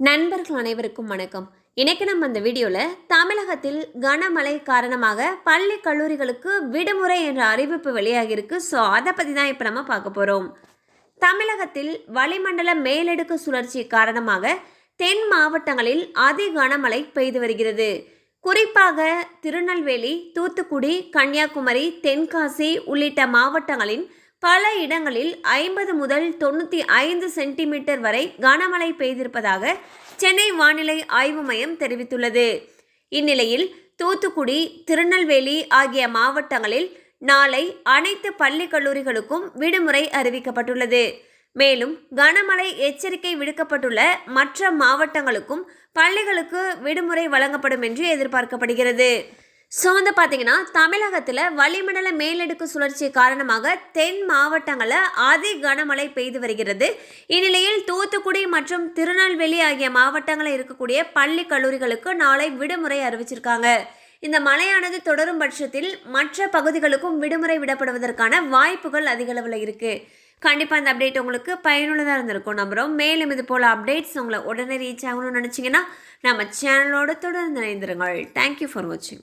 நண்பர்கள் அனைவருக்கும் வணக்கம். இன்னைக்கு நம்ம அந்த வீடியோவில் தமிழகத்தில் கனமழை காரணமாக பள்ளி கல்லூரிகளுக்கு விடுமுறை என்ற அறிவிப்பு வெளியாகியிருக்கு. ஸோ அதை பற்றி தான் இப்போ நம்ம பார்க்க போகிறோம் தமிழகத்தில் வளிமண்டல மேலடுக்கு சுழற்சி காரணமாக தென் மாவட்டங்களில் அதி கனமழை பெய்து வருகிறது. குறிப்பாக திருநெல்வேலி தூத்துக்குடி கன்னியாகுமரி தென்காசி உள்ளிட்ட மாவட்டங்களின் பல இடங்களில் ஐம்பது முதல் தொண்ணூற்றி ஐந்து சென்டிமீட்டர் வரை கனமழை பெய்திருப்பதாக சென்னை வானிலை ஆய்வு மையம் தெரிவித்துள்ளது. இந்நிலையில் தூத்துக்குடி திருநெல்வேலி ஆகிய மாவட்டங்களில் நாளை அனைத்து பள்ளி கல்லூரிகளுக்கும் விடுமுறை அறிவிக்கப்பட்டுள்ளது. மேலும் கனமழை எச்சரிக்கை விடுக்கப்பட்டுள்ள மற்ற மாவட்டங்களுக்கும் பள்ளிகளுக்கு விடுமுறை வழங்கப்படும் என்று எதிர்பார்க்கப்படுகிறது. ஸோ வந்து பார்த்தீங்கன்னா தமிழகத்தில் வளிமண்டல மேலடுக்கு சுழற்சி காரணமாக தென் மாவட்டங்களில் அதி கனமழை பெய்து வருகிறது. இந்நிலையில் தூத்துக்குடி மற்றும் திருநெல்வேலி ஆகிய மாவட்டங்களில் இருக்கக்கூடிய பள்ளி கல்லூரிகளுக்கு நாளை விடுமுறை அறிவிச்சிருக்காங்க. இந்த மழையானது தொடரும் பட்சத்தில் மற்ற பகுதிகளுக்கும் விடுமுறை விடப்படுவதற்கான வாய்ப்புகள் அதிகளவில் இருக்குது கண்டிப்பாக இந்த அப்டேட் உங்களுக்கு பயனுள்ளதாக இருந்திருக்கும் நம்புகிறோம் மேலும் இது போல் அப்டேட்ஸ் உங்களை உடனே ரீச் ஆகணும்னு நினச்சிங்கன்னா நம்ம சேனலோடு தொடர்ந்து இணைந்திருங்கள். தேங்க்யூ ஃபார் வாட்சிங்